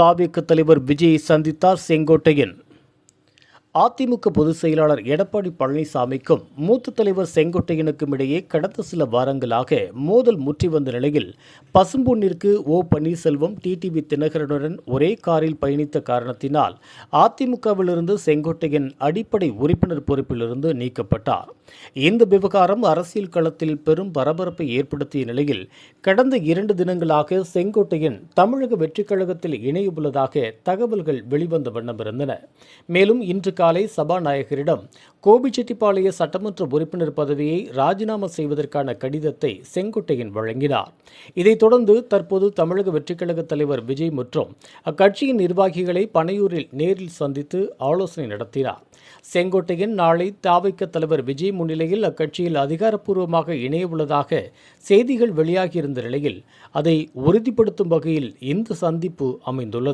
தாவேக்கு தலைவர் விஜயை சந்தித்தார் செங்கோட்டையன். அதிமுக பொதுச் செயலாளர் எடப்பாடி பழனிசாமிக்கும் மூத்த தலைவர் செங்கோட்டையனுக்கும் இடையே கடந்த சில வாரங்களாக மோதல் முற்றி வந்த நிலையில் பசும்பொன்னிற்கு ஓ பன்னீர்செல்வம் டிடிவி தினகரனுடன் ஒரே காரில் பயணித்த காரணத்தினால் அதிமுகவிலிருந்து செங்கோட்டையன் அடிப்படை உறுப்பினர் பொறுப்பிலிருந்து நீக்கப்பட்டார். இந்த விவகாரம் அரசியல் களத்தில் பெரும் பரபரப்பை ஏற்படுத்திய நிலையில் கடந்த இரண்டு தினங்களாக செங்கோட்டையன் தமிழக வெற்றிக் கழகத்தில் இணையவுள்ளதாக தகவல்கள் வெளிவந்த வண்ணம் இருந்தன. மேலும் இன்று காலை காலை சபாநாயகரிடம் கோபிச்செட்டிப்பாளைய சட்டமன்ற உறுப்பினர் பதவியை ராஜினாமா செய்வதற்கான கடிதத்தை செங்கோட்டையன் வழங்கினார். இதைத் தொடர்ந்து தற்போது தமிழக வெற்றிக்கழக தலைவர் விஜய் மற்றும் அக்கட்சியின் நிர்வாகிகளை பனையூரில் நேரில் சந்தித்து ஆலோசனை நடத்தினார். செங்கோட்டையன் நாளை தாவைக்க தலைவர் விஜய் முன்னிலையில் அக்கட்சியில் அதிகாரப்பூர்வமாக இணையவுள்ளதாக செய்திகள் வெளியாகியிருந்த நிலையில் அதை உறுதிப்படுத்தும் வகையில் இந்த சந்திப்பு அமைந்துள்ளது.